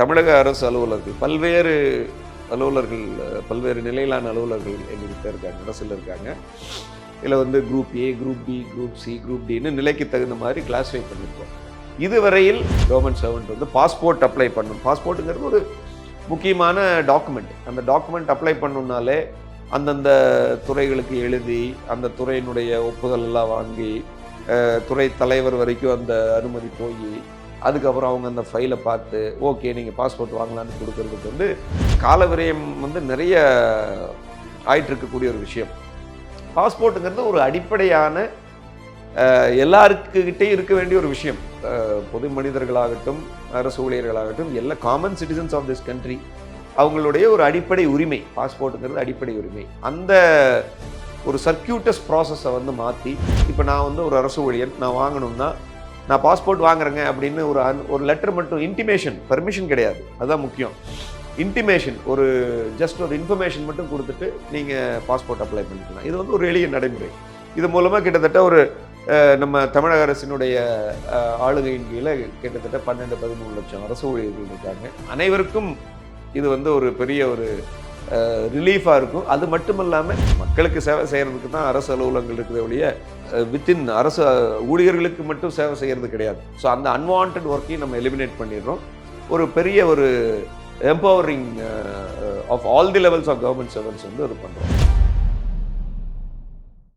தமிழக அரசு அலுவலர்கள் பல்வேறு அலுவலர்கள் பல்வேறு நிலையிலான அலுவலர்கள் எங்ககிட்ட இருக்காங்க அரசில் இருக்காங்க. இதில் வந்து group A group B group C group டின்னு நிலைக்கு தகுந்த மாதிரி கிளாஸிஃபை பண்ணியிருக்கோம் இதுவரையில் கவர்மெண்ட் சர்வெண்ட் வந்து பாஸ்போர்ட் அப்ளை பண்ணணும். பாஸ்போர்ட்டுங்கிறது ஒரு முக்கியமான டாக்குமெண்ட் அந்த டாக்குமெண்ட் அப்ளை பண்ணணுன்னாலே அந்தந்த துறைகளுக்கு எழுதி அந்த துறையினுடைய ஒப்புதல் எல்லாம் வாங்கி துறை தலைவர் வரைக்கும் அந்த அனுமதி போய் அதுக்கப்புறம் அவங்க அந்த ஃபைலை பார்த்து ஓகே நீங்கள் பாஸ்போர்ட் வாங்கலான்னு கொடுக்கறதுக்கு வந்து கால விரயம் வந்து நிறைய ஆயிட்டிருக்கக்கூடிய ஒரு விஷயம். பாஸ்போர்ட்டுங்கிறது ஒரு அடிப்படையான அஹ், எல்லாருக்கிட்டே இருக்க வேண்டிய ஒரு விஷயம். பொது மனிதர்களாகட்டும் அரசு ஊழியர்களாகட்டும் எல்லா common citizens of this country அவங்களுடைய ஒரு அடிப்படை உரிமை பாஸ்போர்ட்டுங்கிறது அடிப்படை உரிமை. அந்த ஒரு சர்க்கியூட்டஸ் ப்ராசஸை வந்து மாற்றி இப்போ நான் வந்து ஒரு அரசு ஊழியர் நான் வாங்கணும்னா நான் பாஸ்போர்ட் வாங்குறேங்க அப்படின்னு ஒரு அன் ஒரு லெட்டர் மட்டும் இன்டிமேஷன் பர்மிஷன் கிடையாது. அதுதான் முக்கியம். இன்டிமேஷன் ஒரு ஜஸ்ட் ஒரு இன்ஃபர்மேஷன் மட்டும் கொடுத்துட்டு நீங்கள் பாஸ்போர்ட் அப்ளை பண்ணிக்கலாம். இது வந்து ஒரு எளிய நடைமுறை. இது மூலமாக கிட்டத்தட்ட ஒரு நம்ம தமிழக அரசினுடைய ஆளுகையின் கீழே கிட்டத்தட்ட பன்னெண்டு பதிமூணு லட்சம் அரசு ஊழியர்கள் இருக்காங்க. அனைவருக்கும் இது வந்து ஒரு பெரிய ஒரு ரிலீஃபாக இருக்கும். அது மட்டும் இல்லாமல் மக்களுக்கு சேவை செய்கிறதுக்கு தான் அரசு அலுவலகங்கள் இருக்கிற ஒழிய வித்தின் அரசு ஊழியர்களுக்கு மட்டும் சேவை செய்கிறது கிடையாது. ஸோ அந்த அன்வான்ட் ஒர்க்கையும் நம்ம எலிமினேட் பண்ணிடுறோம். ஒரு பெரிய ஒரு empowering of all the levels of government servants வந்து இது பண்ணுறோம்